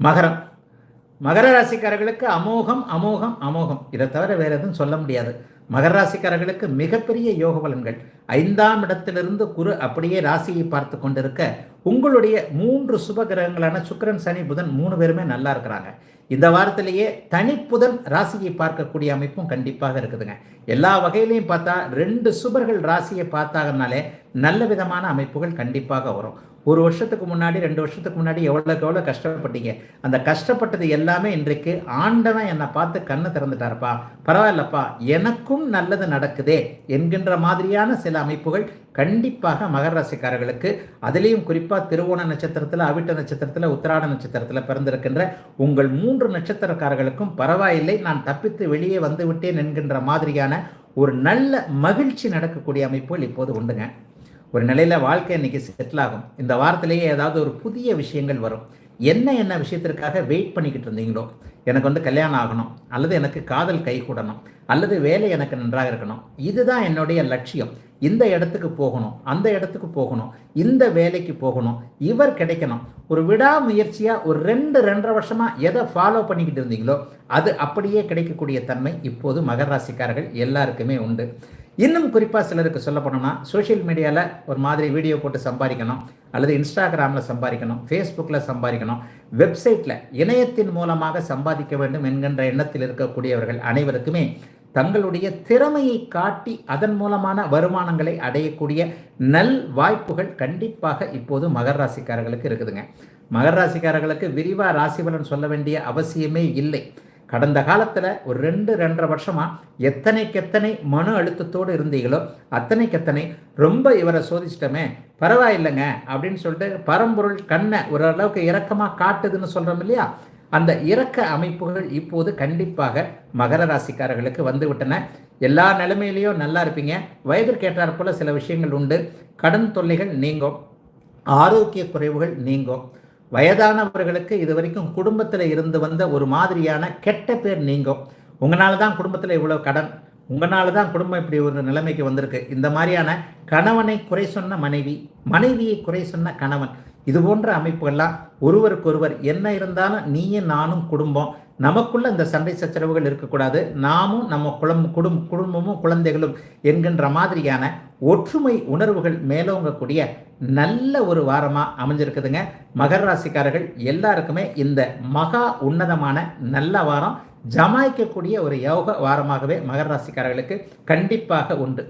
மகரம். மகர ராசிக்காரர்களுக்கு அமோகம் அமோகம் அமோகம். இதை தவிர வேறு எதுவும் சொல்ல முடியாது. மகர ராசிக்காரர்களுக்கு மிகப்பெரிய யோக பலன்கள். ஐந்தாம் இடத்திலிருந்து குரு அப்படியே ராசியை பார்த்து கொண்டிருக்க உங்களுடைய மூன்று சுப கிரகங்களான சுக்கிரன் சனி புதன் மூணு பேருமே நல்லா இருக்கிறாங்க. இந்த வாரத்திலேயே தனிப்புதன் ராசியை பார்க்கக்கூடிய அமைப்பும் கண்டிப்பாக இருக்குதுங்க. எல்லா வகையிலையும் பார்த்தா ரெண்டு சுபர்கள் ராசியை பார்த்தாங்கனாலே நல்ல விதமான அமைப்புகள் கண்டிப்பாக வரும். ஒரு வருஷத்துக்கு முன்னாடி ரெண்டு வருஷத்துக்கு முன்னாடி எவ்வளோக்கு எவ்வளோ கஷ்டப்பட்டீங்க? அந்த கஷ்டப்பட்டது எல்லாமே இன்றைக்கு ஆண்டவன் என்னை பார்த்து கண்ணை திறந்துட்டாருப்பா. பரவாயில்லப்பா எனக்கும் நல்லது நடக்குதே என்கின்ற மாதிரியான சில அமைப்புகள் கண்டிப்பாக மகர ராசிக்காரர்களுக்கு அதுலேயும் குறிப்பாக திருவோண நட்சத்திரத்தில் அவிட்ட நட்சத்திரத்தில் உத்திராட நட்சத்திரத்தில் பிறந்திருக்கின்ற உங்கள் மூன்று நட்சத்திரக்காரர்களுக்கும் பரவாயில்லை நான் தப்பித்து வெளியே வந்து விட்டேன் என்கின்ற மாதிரியான ஒரு நல்ல மகிழ்ச்சி நடக்கக்கூடிய அமைப்புகள் இப்போது உண்டுங்க. ஒரு நிலையில் வாழ்க்கை இன்னைக்கு செட்டில் ஆகும். இந்த வாரத்திலேயே ஏதாவது ஒரு புதிய விஷயங்கள் வரும். என்ன என்ன விஷயத்திற்காக வெயிட் பண்ணிக்கிட்டு இருந்தீங்களோ? எனக்கு வந்து கல்யாணம் ஆகணும். அல்லது எனக்கு காதல் கை கூடணும் அல்லது வேலை எனக்கு நன்றாக இருக்கணும். இதுதான் என்னுடைய லட்சியம். இந்த இடத்துக்கு போகணும். அந்த இடத்துக்கு போகணும். இந்த வேலைக்கு போகணும். இவர் கிடைக்கணும். ஒரு விடாமுயற்சியாக ஒரு ரெண்டு ரெண்டரை வருஷமாக எதை ஃபாலோ பண்ணிக்கிட்டு இருந்தீங்களோ அது அப்படியே கிடைக்கக்கூடிய தன்மை இப்போது மகராசிக்காரர்கள் எல்லாருக்குமே உண்டு. இன்னும் குறிப்பாக சிலருக்கு சொல்ல போனோம்னா சோஷியல் மீடியாவில் ஒரு மாதிரி வீடியோ போட்டு சம்பாதிக்கணும் அல்லது இன்ஸ்டாகிராமில் சம்பாதிக்கணும் ஃபேஸ்புக்கில் சம்பாதிக்கணும் வெப்சைட்டில் இணையத்தின் மூலமாக சம்பாதிக்க வேண்டும் என்கின்ற எண்ணத்தில் இருக்கக்கூடியவர்கள் அனைவருக்குமே தங்களுடைய திறமையை காட்டி அதன் மூலமான வருமானங்களை அடையக்கூடிய நல் வாய்ப்புகள் கண்டிப்பாக இப்போது மகர ராசிக்காரர்களுக்கு இருக்குதுங்க. மகர ராசிக்காரர்களுக்கு விரிவாக ராசிபலன் சொல்ல வேண்டிய அவசியமே இல்லை. கடந்த காலத்தில் ஒரு ரெண்டு ரெண்டரை வருஷமாக எத்தனைக்கெத்தனை மன அழுத்தத்தோடு இருந்தீங்களோ அத்தனைக்கெத்தனை ரொம்ப இவரை சோதிச்சிட்டோமே பரவாயில்லைங்க அப்படின்னு சொல்லிட்டு பரம்பொருள் கண்ணை ஓரளவுக்கு இறக்கமாக காட்டுதுன்னு சொல்கிறோம் இல்லையா? அந்த இறக்க அமைப்புகள் இப்போது கண்டிப்பாக மகர ராசிக்காரர்களுக்கு வந்து விட்டன எல்லா நிலைமையிலையும் நல்லா இருப்பீங்க. வயதிற்கேற்றாற் போல சில விஷயங்கள் உண்டு. கடன் தொல்லைகள் நீங்கும். ஆரோக்கிய குறைவுகள் நீங்கும். வயதானவர்களுக்கு இது வரைக்கும் குடும்பத்தில் இருந்து வந்த ஒரு மாதிரியான கெட்ட பேர் நீங்கும். உங்களால் தான் குடும்பத்தில் இவ்வளோ கடன். உங்களால தான் குடும்பம் இப்படி ஒரு நிலைமைக்கு வந்திருக்கு. இந்த மாதிரியான கணவனை குறை சொன்ன மனைவி மனைவியை குறை சொன்ன கணவன் இது போன்ற அமைப்புகள்லாம் ஒருவருக்கொருவர் என்ன இருந்தாலும் நீயும் நானும் குடும்பம். நமக்குள்ள இந்த சண்டை சச்சரவுகள் இருக்கக்கூடாது. நாமும் நம்ம குளம் குடும் குடும்பமும் குழந்தைகளும் என்கின்ற மாதிரியான ஒற்றுமை உணர்வுகள் மேலோங்கக்கூடிய நல்ல ஒரு வாரமாக அமைஞ்சிருக்குதுங்க. மகர ராசிக்காரர்கள் எல்லாருக்குமே இந்த மகா உன்னதமான நல்ல வாரம் ஜமாய்க்கக்கூடிய ஒரு யோக வாரமாகவே மகர ராசிக்காரர்களுக்கு கண்டிப்பாக உண்டு.